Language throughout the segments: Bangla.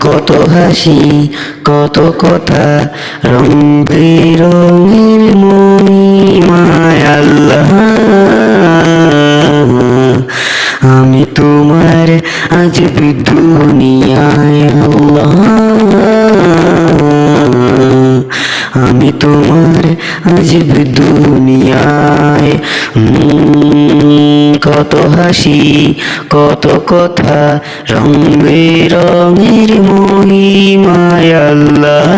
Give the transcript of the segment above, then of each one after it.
কত হাসি কত কথা রং বেরঙের মহিমায় আল্লাহ। আমি তোমার আজ দুনিয়ায় আল্লাহ। আমি তোমার আজ দুনিয়ায় উম, কত হাসি, কত কথা রং বেরঙের মহিমায় আল্লাহ।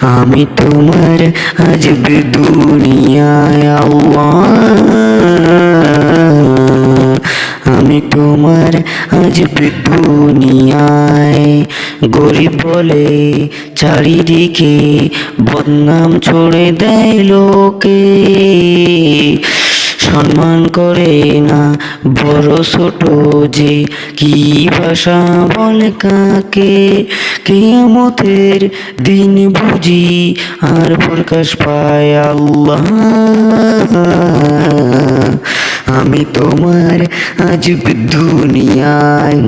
আমি তোমার আজ দুনিয়ায় আল্লাহ। আমি তোমার আজ দুনিয়ায় গরিব বলে চারিদিকে বদনাম ছড়ে দেয় লোকে। সম্মান করে না বড় ছোট যে কি ভাষা বলে কাকে? কিয়ামতের দিন বুঝি আর প্রকাশ পায় আল্লাহ। আমি তোমার আজ দুনিয়ায়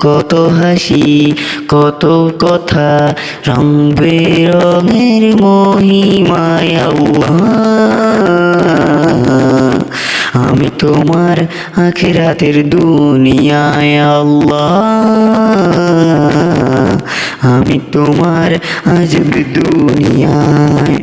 কত হাসি, কত কথা রং বেরঙের মহিমায় আমি তোমার আখেরাতের দুনিয়ায়, আল্লাহ। আমি তোমার আজ দুনিয়ায়।